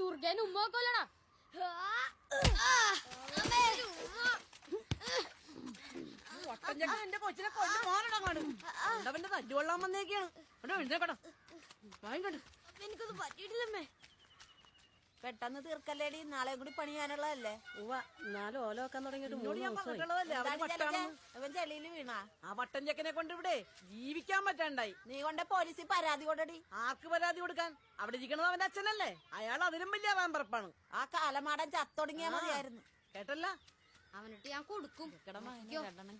ദുർഗേനെ ഉമ്മ ഒട്ടഞ്ചക്കൻ എന്റെ കൊച്ചിനെ കൊല്ലു മോനടങ്ങാണ് അവന്റെ തല്ലുകൊള്ളാൻ വന്നേക്കാണ്. അവിടെ എഴുന്നേക്കട വാങ്ങിക്കണ്ട എനിക്കൊന്നും പറ്റിയിട്ടില്ലമ്മേ. പെട്ടെന്ന് തീർക്കല്ലേടി. നാളെ കൂടി പണി ചെയ്യാനുള്ളതല്ലേ ഉവ്വ നാല് ഓല വെക്കാൻ തുടങ്ങിയിട്ട് ചെളിയിൽ വീണാ? ആ വട്ടൻ ചെക്കനെ കൊണ്ട് ഇവിടെ ജീവിക്കാൻ പറ്റാണ്ടായി. നീ കൊണ്ട് പോലീസിൽ പരാതി കൊണ്ടടി ആർക്ക് പരാതി കൊടുക്കാൻ? അവിടെ ഇരിക്കണത് അവന്റെ അച്ഛനല്ലേ? അയാൾ അതിലും വലിയ വേമ്പറപ്പാണ് ആ കാലമാടൻ ചത്തൊടുങ്ങിയാ മതിയായിരുന്നു. കേട്ടല്ല? അവനിട്ട് ഞാൻ കൊടുക്കും.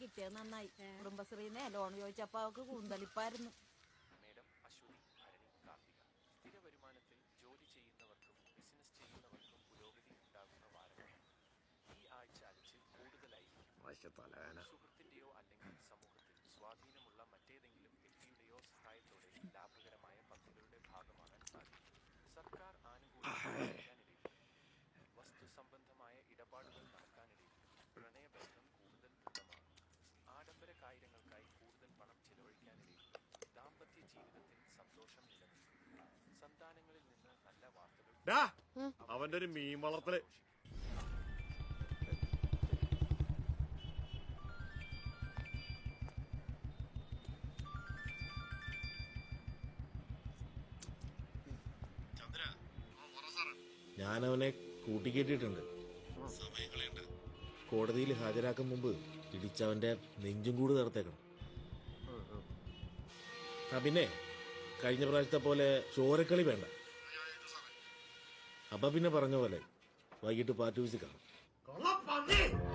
കിട്ടിയത് നന്നായി. കുടുംബശ്രീനെ ലോൺ ചോദിച്ചപ്പോ അവക്ക് കൂന്തളിപ്പായിരുന്നു. സുഹൃത്തിന്റെയോ അല്ലെങ്കിൽ സമൂഹത്തിൽ സ്വാധീനമുള്ള മറ്റേതെങ്കിലും വ്യക്തിയുടെയോ സഹായത്തോടെ ലാഭകരമായ പദ്ധതികളുടെ ഭാഗമാകാൻ സാധിക്കും. സർക്കാർ ആനുകൂല്യങ്ങൾ വസ്തു സംബന്ധമായ ഇടപാടുകൾ നടക്കാനിടയിൽ പ്രണയബന്ധം കൂടുതൽ ദൃഢമാകും. ആഡംബര കാര്യങ്ങൾക്കായി കൂടുതൽ പണം ചെലവഴിക്കാനിടയിൽ ദാമ്പത്യ ജീവിതത്തിൽ സന്തോഷം നിലനിൽക്കും. സന്താനങ്ങളിൽ നിന്ന് നല്ല വാർത്തകൾ ഡാ, അവന്റെ ഒരു മീൻ വളർത്തൽ. ഞാനവനെ കൂട്ടിക്കെട്ടിയിട്ടുണ്ട്. സമയം കളയണ്ട. കോടതിയിൽ ഹാജരാക്കും മുമ്പ് ഇടിച്ചവന്റെ നെഞ്ചും കൂടി നിർത്തേക്കണം ആ പിന്നെ കഴിഞ്ഞ പ്രാവശ്യത്തെ പോലെ ചോരക്കളി വേണ്ട. അപ്പൊ പിന്നെ പറഞ്ഞ പോലെ വൈകിട്ട് വിസിക്കാം കാണാം.